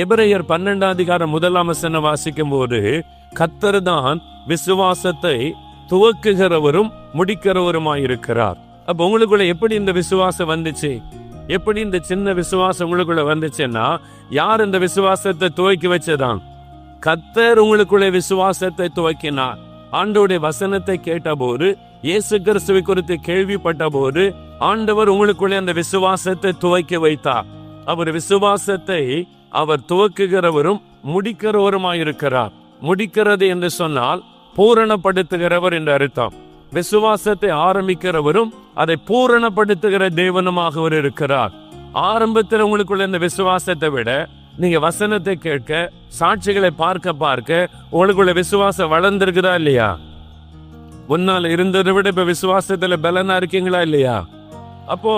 எபிரேயர் பன்னெண்டாம் அதிகாரம் முதலாம் வசனம் வாசிக்கும் போது கத்தர் தான் விசுவாசத்தை துவக்குகிறவரும் முடிக்கிறவருமாயிருக்கிறார். அப்ப உங்களுக்குள்ள எப்படி இந்த விசுவாசம் வந்துச்சு? எப்படி இந்த சின்ன விசுவாசம் உங்களுக்குள்ள வந்துச்சுன்னா யார் இந்த விசுவாசத்தை துவக்கி வச்சதான்? கத்தர் உங்களுக்குள்ள விசுவாசத்தை துவக்கினார். ஆண்டோடைய வசனத்தை கேட்டபோது இயேசு கிறிஸ்துவை குறித்து கேள்விப்பட்ட போது ஆண்டவர் உங்களுக்குள்ளே அந்த விசுவாசத்தை துவக்கி வைத்தார். அவர் விசுவாசத்தை அவர் துவக்குகிறவரும் முடிக்கிறவருமாயிருக்கிறார். முடிக்கிறது என்று சொன்னால் பூரணப்படுத்துகிறவர் என்று அர்த்தம். விசுவாசத்தை ஆரம்பிக்கிறவரும் அதை பூரணப்படுத்துகிற தேவனுமாக அவர் இருக்கிறார். ஆரம்பத்தில் உங்களுக்குள்ள இந்த விசுவாசத்தை விட நீங்க வசனத்தை கேட்க சாட்சிகளை பார்க்க பார்க்க உங்களுக்குள்ள விசுவாசம் வளர்ந்துருக்குதா இல்லையா? முன்னால் இருந்ததை விட இப்ப விசுவாசத்துல பலனா இருக்கீங்களா இல்லையா? அப்போ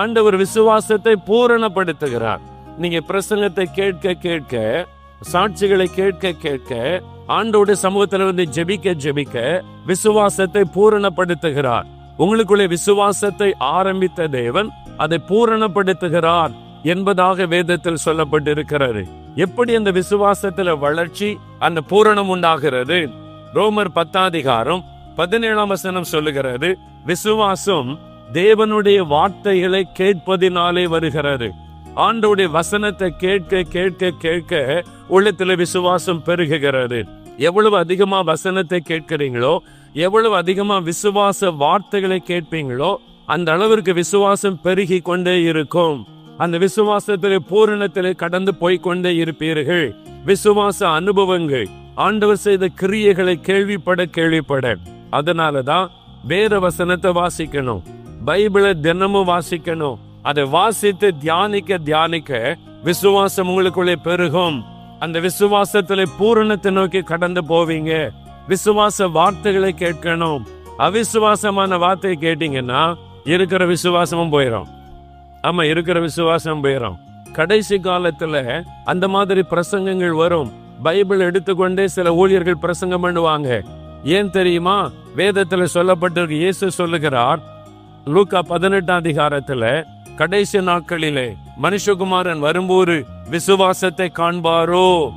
ஆண்டவர் விசுவாசத்தை பூரணப்படுத்துகிறார். நீங்க பிரசங்கத்தை கேட்க கேட்க சாட்சிகளை கேட்க கேட்க ஆண்டோட சமூகத்துல வந்து ஜெபிக்க ஜெபிக்க விசுவாசத்தை பூரணப்படுத்துகிறார். உங்களுக்குள்ளே விசுவாசத்தை ஆரம்பித்த தேவன் அதை பூரணப்படுத்துகிறார் என்பதாக வேதத்தில் சொல்லப்பட்டிருக்கிறது. எப்படி அந்த விசுவாசத்துல வளர்ச்சி அந்த பூரணம் உண்டாகிறது? ரோமர் பத்தாதிகாரம் பதினேழாம் வசனம் சொல்லுகிறது விசுவாசம் தேவனுடைய வார்த்தைகளை கேட்பதினாலே வருகிறது. ஆண்டோடைய வசனத்தை கேட்க கேட்க கேட்க உள்ளத்துல விசுவாசம் பெருகுகிறது. எவ்வளவு அதிகமா வசனத்தை கேட்கிறீங்களோ எவ்வளவு அதிகமா விசுவாச வார்த்தைகளை கேட்பீங்களோ அந்த அளவிற்கு விசுவாசம் பெருகி கொண்டே இருக்கும். அந்த விசுவாசத்திலே பூரணத்திலே கடந்து போய்க்கொண்டே இருப்பீர்கள். விசுவாச அனுபவங்கள் ஆண்டவர் செய்த கிரியைகளை கேள்விப்பட கேள்விப்பட. அதனாலதான் வேத வசனத்தை வாசிக்கணும். பைபிளை தினமும் வாசிக்கணும். அதை வாசித்து தியானிக்க தியானிக்க விசுவாசம் உங்களுக்குள்ளே பெருகும். அந்த விசுவாசத்துல பூரணத்தை நோக்கி கடந்து போவீங்க. விசுவாச வார்த்தைகளை கேட்கணும். அவிசுவாசமான வார்த்தையை கேட்டீங்கன்னா இருக்கிற விசுவாசமும் போயிடும் ஆமா இருக்கிற விசுவாசம் போயிடும் கடைசி காலத்துல அந்த மாதிரி பிரசங்கங்கள் வரும். பைபிள் எடுத்துக்கொண்டே சில ஊழியர்கள் பிரசங்கம் பண்ணுவாங்க. ஏன் தெரியுமா? வேதத்துல சொல்லப்பட்டிருக்கு. இயேசு சொல்லுகிறார் லூக்கா பதினெட்டாம் அதிகாரத்துல கடைசி நாட்களிலே மனுஷகுமாரன் வரும்போது விசுவாசத்தை காண்பாரோ?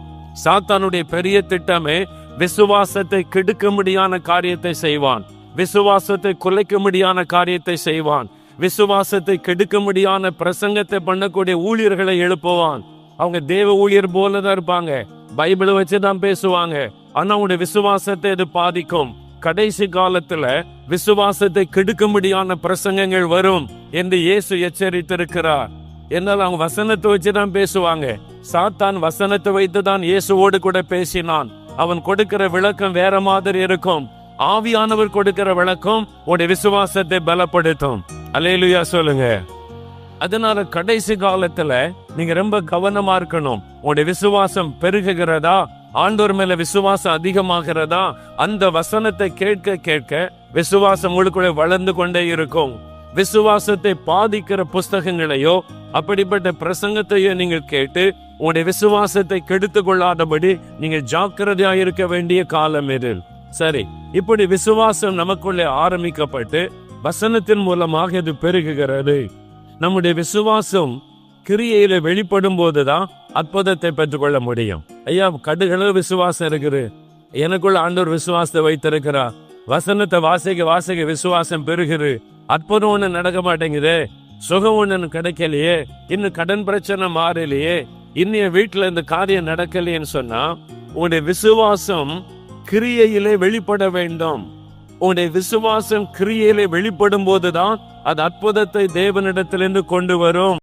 சாத்தானுடைய பெரிய திட்டமே விசுவாசத்தை கெடுக்க முடியாத காரியத்தை செய்வான். விசுவாசத்தை குலைக்க முடியாத காரியத்தை செய்வான். விசுவாசத்தை கெடுக்க முடியாத பிரசங்கத்தை பண்ணக்கூடிய ஊழியர்களை எழுப்புவான். அவங்க தேவ ஊழியர் போலதான் இருப்பாங்க. பைபிளை வச்சுதான் பேசுவாங்க. ஆனா அவங்களுடைய விசுவாசத்தை இது பாதிக்கும். கடைசி காலத்துல விசுவாசத்தை கெடுக்கும்படியான பிரசங்கங்கள் வரும் என்று இயேசு எச்சரித்திருக்கிறார். என்னால் அவங்க வசனத்தை வச்சுதான் பேசுவாங்க. சாத்தான் வசனத்தை வைத்து தான் இயேசுவோடு கூட பேசினான். அவன் கொடுக்கிற விளக்கம் வேற மாதிரி இருக்கும். ஆவியானவர் கொடுக்கிற விளக்கம் உடைய விசுவாசத்தை பலப்படுத்தும். அலேலுயா சொல்லுங்க. அதனால கடைசி காலத்துல நீங்க ரொம்ப கவனமா இருக்கணும். உங்களுடைய விசுவாசம் பெருகுகிறதா? ஆண்டோர் மேல விசுவாசம் அதிகமாகிறதா? அந்த வசனத்தை கேட்க கேட்க விசுவாசம் உங்களுக்குள்ளே வளர்ந்து கொண்டே இருக்கும். விசுவாசத்தை பாதிக்கிற புஸ்தகங்களையோ அப்படிப்பட்ட பிரசங்கத்தையோ நீங்கள் கேட்டு உங்களுடைய விசுவாசத்தை கெடுத்து கொள்ளாதபடி நீங்கள் ஜாக்கிரதையா இருக்க வேண்டிய காலம் இது. சரி இப்படி விசுவாசம் நமக்குள்ளே ஆரம்பிக்கப்பட்டு வசனத்தின் மூலமாக இது பெருகுகிறது. நம்முடைய விசுவாசம் கிரியையில வெளிப்படும் போதுதான் அற்புதத்தை பெற்றுக்கொள்ள முடியும். ஐயா கடுகளவு விசுவாசம் இருக்குது. எனக்குள்ள ஆண்டோர் விசுவாசத்தை வைத்திருக்கிறார். வசனத்தை வாசிக்க வாசிக்க விசுவாசம் பெருகுது. அற்புதம் ஒண்ணு நடக்க மாட்டேங்குது. சுகம் ஒண்ணு கிடைக்கலையே. இன்னும் கடன் பிரச்சனை மாறலையே. இன்னைய வீட்டுல இந்த காரியம் நடக்கலையேன்னு சொன்னா உன்னுடைய விசுவாசம் கிரியையிலே வெளிப்பட வேண்டும். உன்னுடைய விசுவாசம் கிரியையிலே வெளிப்படும் போதுதான் அது அற்புதத்தை தேவனிடத்திலிருந்து கொண்டு வரும்.